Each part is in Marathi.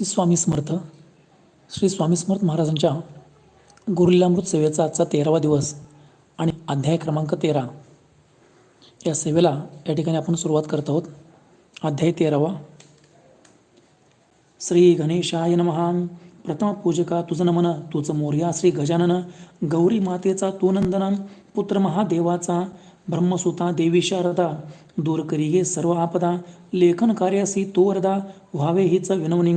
श्री स्वामी समर्थ श्री स्वामी समर्थ महाराजांच्या गुरुलीलामृत सेवेचा आजचा तेरावा दिवस आणि अध्याय क्रमांक तेरा या सेवेला या ठिकाणी आपण सुरुवात करत आहोत. अध्याय तेरावा. श्री गणेशाय नमहा प्रथम पूजका तुझं नमन तुझं मोर्या श्री गजानन. गौरी मातेचा तू नंदना. पुत्र महादेवाचा ब्रह्मसुता देवी शारदा दूर करी हे सर्व आपदा लेखन कार्यासी तो वरदा व्हावे हीच विनवणी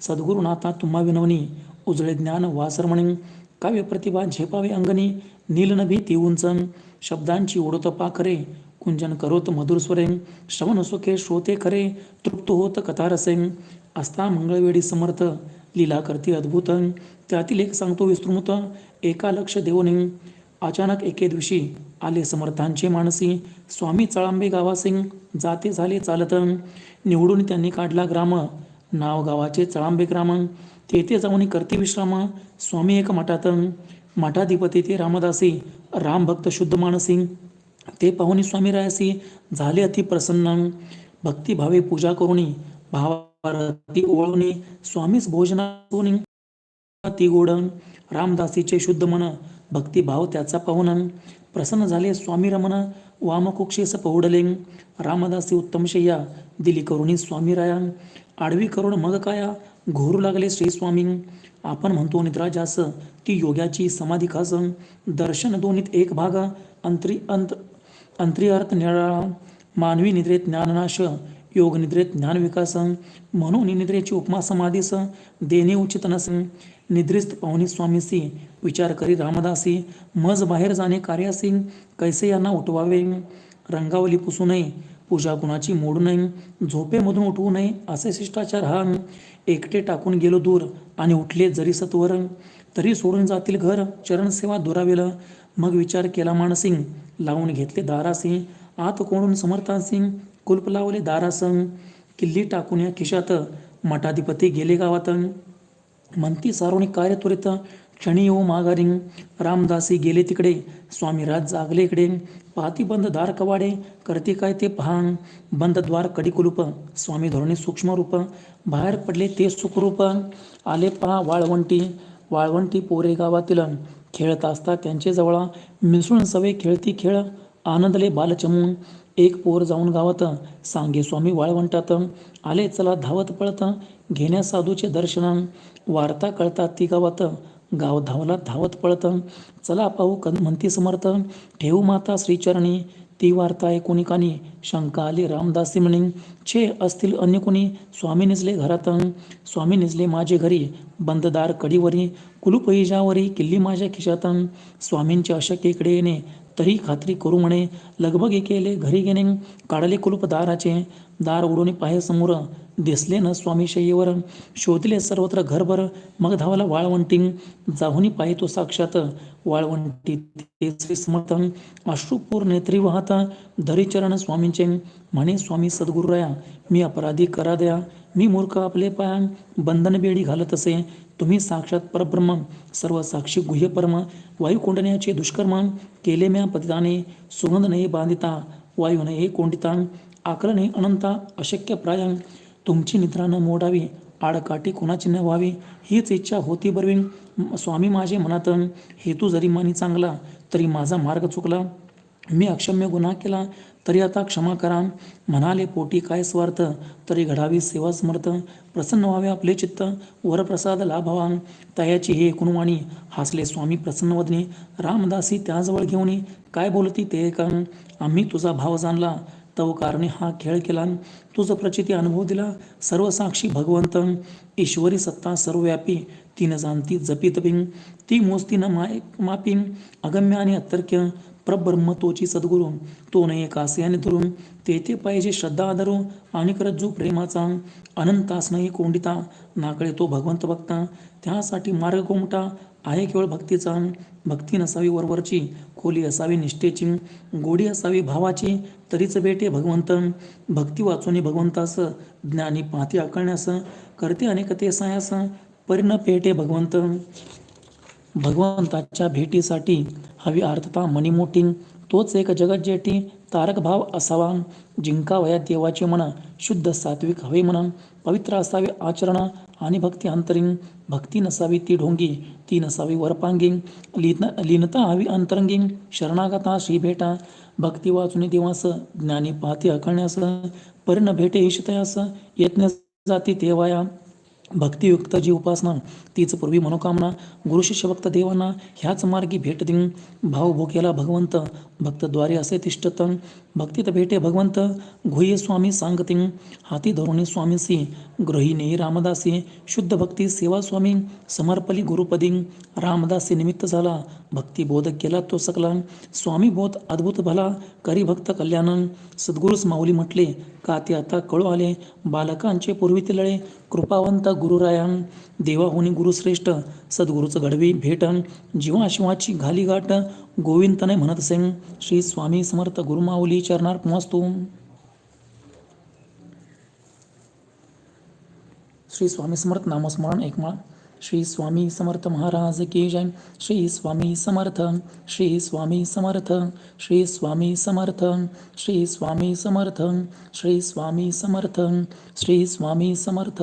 सद्गुरुनाथा तुम्हा विनवणी उजळे ज्ञान वासरमणी काव्य प्रतिभा झेपावे अंगणी नीलनभी ती उंच शब्दांची ओढत पाखरे कुंजन करोत मधुर स्वरे श्रवण सुखे श्रोते खरे तृप्त होत कथारसे असता मंगळवेडी समर्थ लीला करती अद्भुत त्यातील एक सांगतो विस्तृत एका लक्ष देऊन अचानक एके दिवशी आले समर्थांचे मानसी. स्वामी चळांबे गावासिंग जाते झाले चालत. निवडून त्यांनी काढला ग्राम. नाव गावाचे चळांबे ग्राम. तेथे जाऊन करते विश्राम. स्वामी एक मठात. मठाधिपती ते रामदासी. रामभक्त शुद्ध मानसिंग ते पाहुणी स्वामी रायसी. झाले अति प्रसन्न. भक्तिभावे पूजा करुणी. भावारती ओळवणी स्वामीच भोजना ती गोड. रामदासीचे शुद्ध मन. भक्तिभाव त्याचा पाहून प्रसन्न झाले. स्वामी रमण वामकुक्षेस पौडले. रामदासी उत्तमशय्या दिली करुणी स्वामी राया आडवी करुण मग काया घोरू लागले श्री स्वामी. आपण म्हणतो निद्रा जास ती योग्याची समाधी खास. दर्शन दोन्हीत एक भाग अंतरी अंत अंतरिअर्थ निराळा. मानवी निद्रेत ज्ञाननाश योग निद्रेत ज्ञान विकास. म्हणून निद्रेची उपमा समाधीस देणे उचित नस. निद्रिस्त पाहुणी स्वामीसी विचार करी रामदासी मज बाहेर जाणे कार्यासी कैसे यांना उठवावे? रंगावली पुसू नये पूजा गुणाची मोडू नये झोपेमधून उठवू नये असे शिष्टाचार हा. एकटे टाकून गेलो दूर आणि उठले जरी सत्वर तरी सोडून जातील घर चरणसेवा दुरावेल. मग विचार केला मानसिंग लावून घेतले दारासी आत कोणून समर्थासिंग कुलप लावले दारासंग किल्ली टाकून या खिशात मठाधिपती गेले गावात. म्हणती सार्वजनिक कार्य त्वरित क्षणी येऊ माघारी रामदासी गेले तिकडे स्वामीराज जागले इकडे पाहती बंद दार कवाडे करते काय ते पहा बंद द्वार कडी कुलूप स्वामी धोरणे सूक्ष्म रूप बाहेर पडले ते सुखरूप आले पहा वाळवंटी वाळवंटी पोरे गावातील खेळत असता त्यांचे जवळ मिसळून सवे खेळती खेळ आनंदले बालचमून एक पोर जाऊन गावात सांगे स्वामी वाळवंटात आले चला धावत पळत घेण्या साधूचे दर्शन वार्ता कळतात ती गावात. गाव धावला धावत पळत. चला पाहू कन म्हणती समर्थ. ठेवू माता श्रीचरणी. ती वार्ता ऐकून कानी शंका आली रामदासी म्हणे. छे असतील अन्य कोणी? स्वामी निजले घरात. स्वामी निजले माझे घरी. बंददार कडीवरी कुलुपैजावरी किल्ली माझ्या खिशात. स्वामींचे अशक्य इकडे येणे. तरी खात्री करू म्हणे लगबग केले घरी गेणे काढले कुलूप दाराचे. दार उडून पाहे समोर दिसले न स्वामी शय्येवर. शोधले सर्वत्र घरभर मग धावला वाळवंटी. जाहुनी पाहे तो साक्षात वाळवंटी ते अश्रुपूर नेत्री वाहता धरीचरण स्वामींचे. म्हणे स्वामी सद्गुरुराया मी अपराधी करा द्या. मी मूर्ख आपले पाया बंधन बेडी घालत असे. तुम्ही साक्षात परब्रह्म सर्व साक्षी गुह्य परम वायू दुष्कर्म केले म्या पतिताने सुगंध नये बांधिता वायू नये कोंडिता आकलने अनंता अशक्य प्राय तुमची निद्रा न मोडावी आडकाठी कोणाची न व्हावी हीच इच्छा होती बरवी स्वामी माझे मनात हेतू जरी मानी चांगला तरी माझा मार्ग चुकला. मी अक्षम्य गुन्हा केला तरी आता क्षमा करा. म्हणाले पोटी काय स्वार्थ? तरी घडावी सेवा समर्थ. प्रसन्न व्हावे आपले चित्त. वरप्रसाद लाभावा. तयाची हे एकूणवाणी हासले स्वामी प्रसन्नवदने. रामदासी त्याजवळ घेऊन काय बोलती ते का आम्ही तुझा भाव जाणला. तव कारणे हा खेळ केला. तुझं प्रचिती अनुभव दिला. सर्वसाक्षी भगवंत. ईश्वरी सत्ता सर्वव्यापी. तीन जाणती जपी तपिंग ती मोजती न माय मापिंग अगम्य आणि अतर्क्य प्रब्रह्म तोची सद्गुरू. तो नये कासयाने धरून तेथे पाहिजे श्रद्धा आदरू आणि करत जो प्रेमाचा अनंतास नाही कोंडिता. नाकळे तो भगवंत भक्ता त्यासाठी मार्ग कोमटा आहे केवळ भक्तीचा. भक्ती नसावी वरवरची खोली असावी निष्ठेची गोडी असावी भावाची तरीच भेटे भगवंत. भक्ती वाचून भगवंतास ज्ञानी पाहते आकळण्यास करते अनेकते सायास परिण पेटे भगवंत. भगवंताच्या भेटीसाठी हवी अर्थता मणिमोठी तोच एक जगज्जेठी तारकभाव असावा. जिंकावया देवाचे मन. शुद्ध सात्विक हवे मन. पवित्र असावे आचरण आणि भक्ती अंतरिंग. भक्ती नसावी ती ढोंगी. ती नसावी वरपांगी लीन लीनता हवी अंतरंगी शरणागता श्री भेटा भक्ती वाचून देवास. ज्ञानी पाहते अखळण्यास परिण भेटे ईशतयास यज्ञ जाती तेवाया. भक्तियुक्त जी उपासना तीच पूर्वी मनोकामना गुरु भक्त देवांना ह्याच मार्गी भेट देऊन भाव भगवंत भक्तद्वारे असे तिष्ठतं भक्तीत भेटे भगवंत। घुये स्वामी सांगती हाती धरुणी स्वामीसी गृहिणी रामदासी शुद्ध भक्ती सेवा स्वामी समर्पली गुरुपदी रामदासी निमित्त झाला भक्ती बोध केला तो सकला स्वामी बोध अद्भुत भला करी भक्त कल्याण सद्गुरुस माऊली म्हटले का ते आता कळू आले बालकांचे पूर्वी लळे कृपावंत गुरुरायान देवाहुनी गुरुश्रेष्ठ सद्गुरूचं घडवी भेट जीवाशिवाची घाली गाठ गोविंदने म्हणत सिंग श्री स्वामी समर्थ गुरुमाऊली चरणार पोहोचतो श्री स्वामी समर्थ नामस्मरण एकमाळ. श्री स्वामी समर्थ महाराज की जय. श्री स्वामी समर्थ. श्री स्वामी समर्थ. श्री स्वामी समर्थ. श्री स्वामी समर्थ. श्री स्वामी समर्थ. श्री स्वामी समर्थ.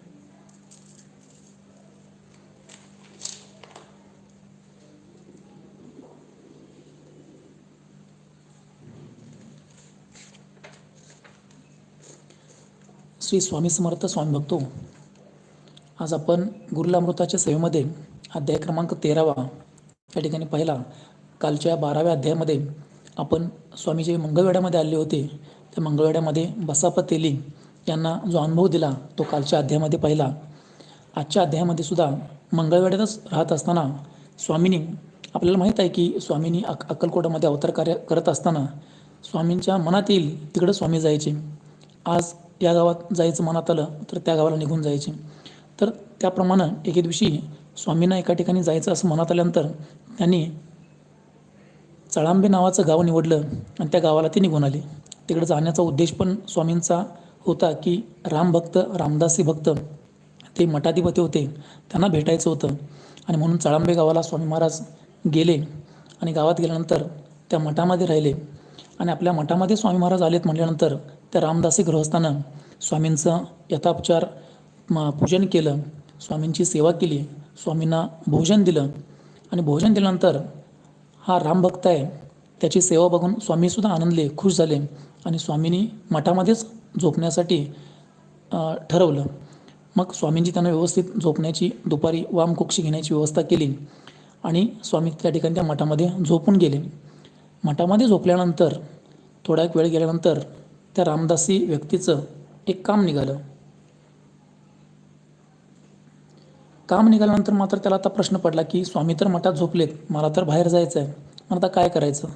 श्री स्वामी समर्थ स्वामी भक्तो हो. आज आपण गुरुलामृताच्या सेवेमध्ये अध्याय क्रमांक तेरावा या ठिकाणी पाहिला. कालच्या बाराव्या अध्यायामध्ये आपण स्वामी जे मंगळवेड्यामध्ये आले होते. त्या मंगळवेड्यामध्ये बसाप तेली यांना जो अनुभव दिला तो कालच्या अध्यायामध्ये पाहिला. आजच्या अध्यायामध्ये सुद्धा मंगळवेड्यातच राहत असताना स्वामिनी आपल्याला माहीत आहे की स्वामींनी अक अक्कलकोटामध्ये अवतार कार्य करत असताना स्वामींच्या मनात येईल तिकडं स्वामी जायचे. आज या गावात जायचं मनात आलं तर त्या गावाला निघून जायचे. तर त्याप्रमाणे एके दिवशी स्वामींना एका ठिकाणी जायचं असं मनात आल्यानंतर त्यांनी चळांबे नावाचं गाव निवडलं आणि त्या गावाला ते निघून आले. तिकडे जाण्याचा उद्देश पण स्वामींचा होता की रामभक्त रामदासी भक्त ते मठाधिपती होते त्यांना भेटायचं होतं. आणि म्हणून चळांबे गावाला स्वामी महाराज गेले आणि गावात गेल्यानंतर त्या मठामध्ये राहिले. आणि आपल्या मठामध्ये स्वामी महाराज आलेत म्हटल्यानंतर त्या रामदासी गृहस्थानं स्वामींचं यथापचार पूजन केलं स्वामींची सेवा केली स्वामींना भोजन दिलं. आणि भोजन दिल्यानंतर हा रामभक्त आहे त्याची सेवा बघून स्वामीसुद्धा आनंदले खुश झाले आणि स्वामींनी मठामध्येच झोपण्यासाठी ठरवलं. मग स्वामींची त्यांना व्यवस्थित झोपण्याची दुपारी वामकुक्षी घेण्याची व्यवस्था केली आणि स्वामी त्या ठिकाणी त्या मठामध्ये झोपून गेले. मठामध्ये झोपल्यानंतर थोडा एक वेळ गेल्यानंतर त्या रामदासी व्यक्तीचं एक काम निघालं. काम निघाल्यानंतर मात्र त्याला आता प्रश्न पडला की स्वामी तर मठात झोपलेत मला तर बाहेर जायचं आहे मग आता काय करायचं?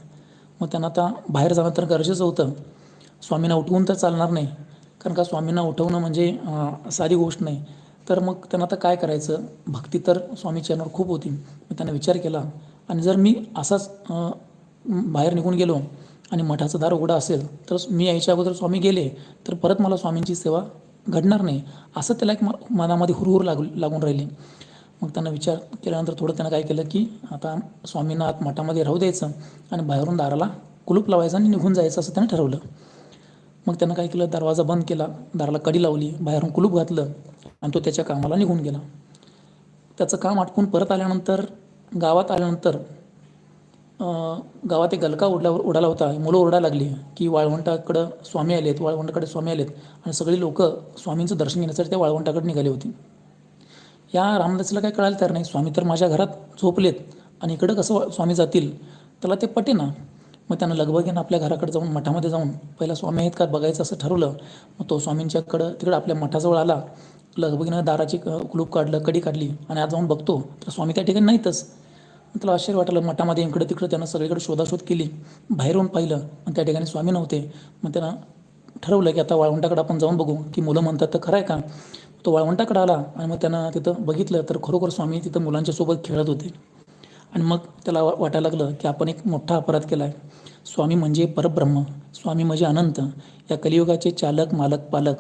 मग त्यांना आता बाहेर जाणं तर गरजेचं होतं. स्वामींना उठवून तर चालणार नाही. कारण का स्वामींना उठवणं म्हणजे साधी गोष्ट नाही. तर मग त्यांना आता काय करायचं? भक्ती तर स्वामी चरणावर खूप होती. मग त्यांना विचार केला. आणि जर मी असाच बाहेर निघून गेलो आणि मठाचं दार उघडं असेल तर मी यायच्या अगोदर स्वामी गेले तर परत मला स्वामींची सेवा घडणार नाही असं त्याला एक म- मनामध्ये हुरहुर लागू लागून राहिली. मग त्यांना विचार केल्यानंतर थोडं त्यांना काय केलं की आता स्वामींना आत मठामध्ये राहू द्यायचं आणि बाहेरून दाराला कुलूप लावायचं आणि निघून जायचं असं त्यानं ठरवलं. मग त्यानं काय केलं दरवाजा बंद केला दाराला कडी लावली बाहेरून कुलूप घातलं आणि तो त्याच्या कामाला निघून गेला. त्याचं काम आटपून परत आल्यानंतर गावात आल्यानंतर गावात एक गलका उडला उडाला होता. मुलं ओरडा लागली. की वाळवंटाकडं स्वामी आलेत वाळवंटाकडे स्वामी आलेत. आणि सगळी लोक स्वामींचं दर्शन घेण्यासाठी त्या वाळवंटाकडे निघाली होती. या रामदासीला काय कळायला तयार नाही. स्वामी तर माझ्या घरात झोपलेत आणि इकडं कसं स्वामी जातील? त्याला ते पटेना. मग त्यानं लगबगीनं आपल्या घराकडे जाऊन मठामध्ये जाऊन पहिला स्वामी आहेत का बघायचं असं ठरवलं. मग तो स्वामींच्याकडं तिकडं आपल्या मठाजवळ आला. लगबगीनं दाराची कुलूप काढलं कडी काढली. आणि आज जाऊन बघतो. तर स्वामी त्या ठिकाणी नाहीतच. त्याला आश्चर्य वाटलं. मठामध्ये इकडं तिकडं त्यानं सगळीकडे शोधाशोध केली. बाहेरून पाहिलं मग त्या ठिकाणी स्वामी नव्हते. मग त्यानं ठरवलं की आता वाळवंटाकडे आपण जाऊन बघू की मुलं म्हणतात तर खरं आहे का? तो वाळवंटाकडे आला आणि मग त्यानं तिथं बघितलं तर खरोखर स्वामी तिथं मुलांच्या सोबत खेळत होते. आणि मग त्याला वा- वाटायला लागलं की आपण एक मोठा अपराध केला आहे स्वामी म्हणजे परब्रह्म स्वामी म्हणजे अनंत. या कलियुगाचे चालक मालक पालक.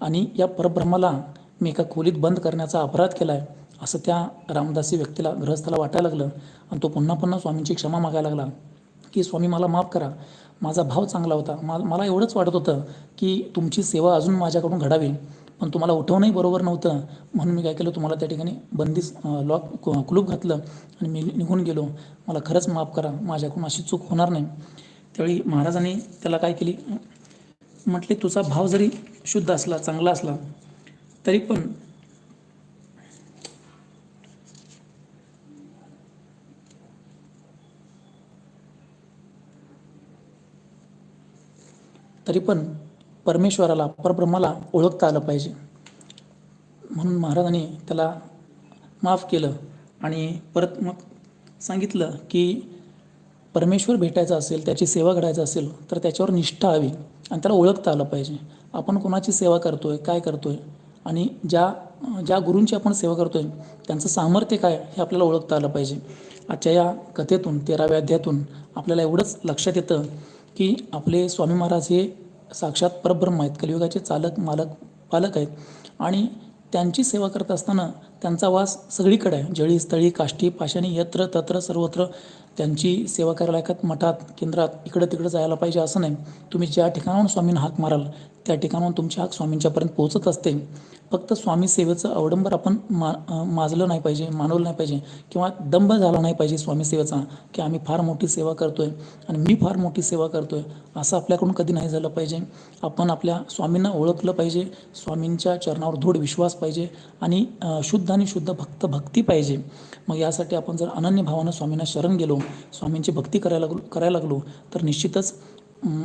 आणि या परब्रह्माला मी एका खोलीत बंद करण्याचा अपराध केला आहे असं त्या रामदासी व्यक्तीला ग्रहस्थाला वाटायला लागलं आणि तो पुन्हा पुन्हा स्वामींची क्षमा मागायला लागला की स्वामी मला माफ करा. माझा भाव चांगला होता. मा मला एवढंच वाटत होतं की तुमची सेवा अजून माझ्याकडून घडावी पण तुम्हाला उठवणंही बरोबर नव्हतं. म्हणून मी काय केलं तुम्हाला त्या ठिकाणी बंदीस लॉक कुलूप घातलं आणि मी निघून गेलो. मला खरंच माफ करा. माझ्याकडून अशी चूक होणार नाही. त्यावेळी महाराजांनी त्याला काय केली? म्हटले तुझा भाव जरी शुद्ध असला चांगला असला तरी पण तरी पण परमेश्वराला परब्रह्माला ओळखता आलं पाहिजे. म्हणून महाराजांनी त्याला माफ केलं आणि परत मग सांगितलं की परमेश्वर भेटायचा असेल त्याची सेवा घडायचं असेल तर त्याच्यावर निष्ठा हवी आणि त्याला ओळखता आलं पाहिजे. आपण कोणाची सेवा करतोय काय करतोय आणि ज्या ज्या गुरूंची आपण सेवा करतोय त्यांचं सामर्थ्य काय हे आपल्याला ओळखता आलं पाहिजे. आजच्या या कथेतून तेराव्या अध्यायातून आपल्याला एवढंच लक्षात येतं की आपले स्वामी महाराज हे साक्षात परब्रह्म आहेत कलियुगाचे चालक मालक पालक आहेत. आणि त्यांची सेवा करत असताना त्यांचा वास सगळीकडे आहे. जळी स्थळी काष्टी पाषाणी यत्र तत्र सर्वत्र त्यांची सेवा करायला एखाद मठात केंद्रात इकडं तिकडं जायला पाहिजे असं नाही. तुम्ही ज्या ठिकाणाहून स्वामींना हाक माराल त्या ठिकाणाहून तुमची स्वामींच्यापर्यंत पोहोचत असते. फक्त स्वामी सेवेचं अवडंबर आपण मा माजलं नाही पाहिजे मानवलं नाही पाहिजे किंवा दंभ झाला नाही पाहिजे स्वामी सेवेचा की आम्ही फार मोठी सेवा करतो आहे आणि मी फार मोठी सेवा करतो आहे असं आपल्याकडून कधी नाही झालं पाहिजे. आपण आपल्या स्वामींना ओळखलं पाहिजे स्वामींच्या चरणावर दृढ विश्वास पाहिजे आणि शुद्ध आणि शुद्ध भक्त भक्ती पाहिजे. मग यासाठी आपण जर अनन्य भावानं स्वामींना शरण गेलो स्वामींची भक्ती करायला लागलो करायला लागलो तर निश्चितच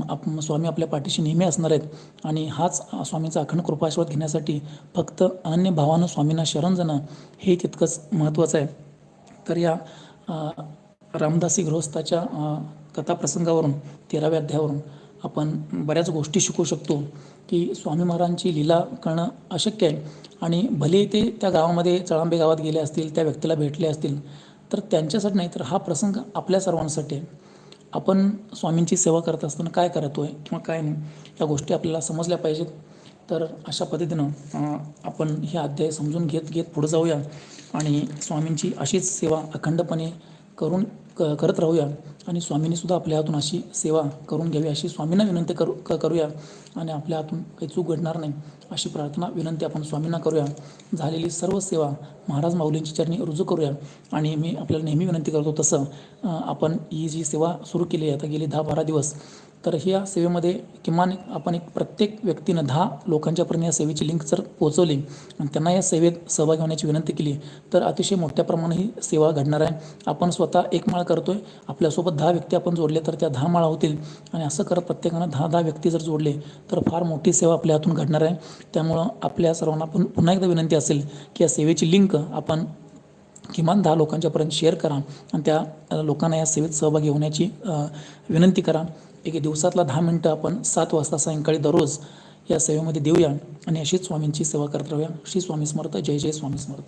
आप स्वामी आपल्या पाठीशी नेहमी असणार आहेत. आणि हाच स्वामीचा स्वामींचा अखंड कृपाश्वाद घेण्यासाठी फक्त अन्य भावानं स्वामींना शरण जाणं हे तितकंच महत्त्वाचं आहे. तर या रामदासी गृहस्थाच्या कथाप्रसंगावरून तेराव्या अध्यायावरून आपण बऱ्याच गोष्टी शिकू शकतो की स्वामी महाराजांची लीला करणं अशक्य आहे. आणि भले ते त्या गावामध्ये चळांबे गावात गेले असतील त्या व्यक्तीला भेटले असतील तर त्यांच्यासाठी नाही तर हा प्रसंग आपल्या सर्वांसाठी आहे. आपण स्वामींची सेवा करत असताना काय करतो आहे किंवा काय नाही या गोष्टी आपल्याला समजल्या पाहिजेत. तर अशा पद्धतीनं आपण हे अध्याय समजून घेत घेत पुढे जाऊया. आणि स्वामींची अशीच सेवा अखंडपणे करून क करत राहूया. आणि स्वामींनी सुद्धा आपल्या हातून अशी सेवा करून घ्यावी अशी स्वामींना विनंती करू क करूया. आणि आपल्या हातून काही चूक घडणार नाही अशी प्रार्थना विनंती आपण स्वामींना करूया. झालेली सर्व सेवा महाराज माऊलींची चरणी रुजू करूया. आणि मी आपल्याला नेहमी विनंती करतो तसं आपण ही जी सेवा सुरू केली आहे आता गेली दहा बारा दिवस तर ह्या सेवेमध्ये किमान एक- आपण एक प्रत्येक व्यक्तीनं दहा लोकांच्यापर्यंत या सेवेची लिंक जर पोहोचवली आणि त्यांना या सेवेत सहभागी होण्याची विनंती केली तर अतिशय मोठ्या प्रमाणात ही सेवा घडणार आहे. आपण स्वतः एक माळ करतो आहे आपल्यासोबत दहा व्यक्ती आपण जोडले तर त्या दहा माळा होतील. आणि असं करत प्रत्येकानं दहा दहा व्यक्ती जर जोडले तर फार मोठी सेवा आपल्या हातून घडणार आहे. त्यामुळं आपल्या सर्वांना पण पुन्हा एकदा विनंती असेल की या सेवेची लिंक आपण किमान दहा लोकांच्यापर्यंत शेअर करा आणि त्या लोकांना या सेवेत सहभागी होण्याची विनंती करा. एक दिवसातला दहा मिनटं आपण सात वाजता सायंकाळी दररोज या सेवेमध्ये देऊया आणि अशीच स्वामींची सेवा करत राहूया. श्री स्वामी समर्थ. जय जय स्वामी समर्थ.